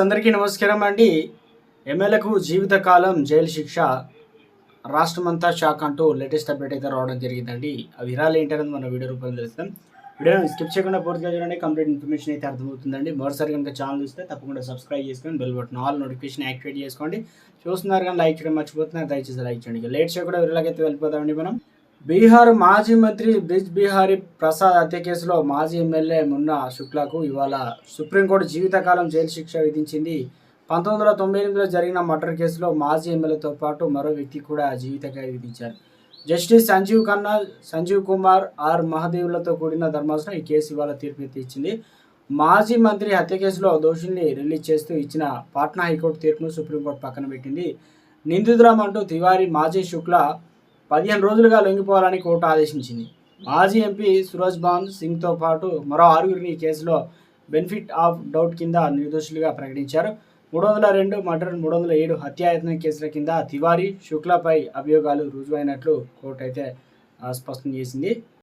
అందరికీ నమస్కారం అండి. ఎమ్మెల్యేకు జీవితకాలం జైలు శిక్ష రాష్ట్రమంతా షాక్ అంటూ లేటెస్ట్ అప్డేట్ అయితే రావడం జరిగిందండి. ఆ విరాలు ఏంటనేది మన వీడియో రూపంలో తెలుస్తాం. వీడియోని స్కిప్ చేయకుండా పూర్తిగా చూడండి. కంప్లీట్ ఇన్ఫర్మేషన్ అయితే అర్థమవుతుందండి. మరోసారి కనుక ఛానల్ చూస్తే తప్పకుండా సబ్స్క్రైబ్ చేసుకొని bell button all notification activate చేసుకోండి. చూస్తున్నారు కానీ లైక్ చేయడం మర్చిపోతున్నారు. దయచేసి లైక్ చేయండి. లేట్ చేయకుండా విరలాగైతే వెళ్ళిపోతామండి మనం. బీహార్ మాజీ మంత్రి బ్రిజ్ బిహారీ ప్రసాద్ హత్య కేసులో మాజీ ఎమ్మెల్యే మున్నా శుక్లాకు ఇవాళ సుప్రీంకోర్టు జీవితకాలం జైలు శిక్ష విధించింది. పంతొమ్మిది వందల తొంభై ఎనిమిదిలో జరిగిన మర్డర్ కేసులో మాజీ ఎమ్మెల్యేతో పాటు మరో వ్యక్తి కూడా జీవితకాయ విధించారు. జస్టిస్ సంజీవ్ ఖన్నా సంజీవ్ కుమార్ ఆర్ మహదేవులతో కూడిన ధర్మాసనం ఈ కేసు ఇవాళ తీర్పు ఇచ్చింది. మాజీ మంత్రి హత్య కేసులో దోషుల్ని రిలీజ్ చేస్తూ ఇచ్చిన పాట్నా హైకోర్టు తీర్పును సుప్రీంకోర్టు పక్కన పెట్టింది. నిందితులం అంటూ తివారీ మాజీ శుక్లా పదిహేను రోజులుగా లొంగిపోవాలని కోర్టు ఆదేశించింది. మాజీ ఎంపీ సురజ్ బాన్ సింగ్తో పాటు మరో ఆరుగురిని ఈ కేసులో బెనిఫిట్ ఆఫ్ డౌట్ కింద నిర్దోషులుగా ప్రకటించారు. మూడు వందల రెండు మర్డర్ మూడు వందల ఏడు హత్యాయత్నం కేసుల కింద తివారీ శుక్లాపై అభియోగాలు రుజువైనట్లు కోర్టు అయితే ఆ, స్పష్టం చేసింది.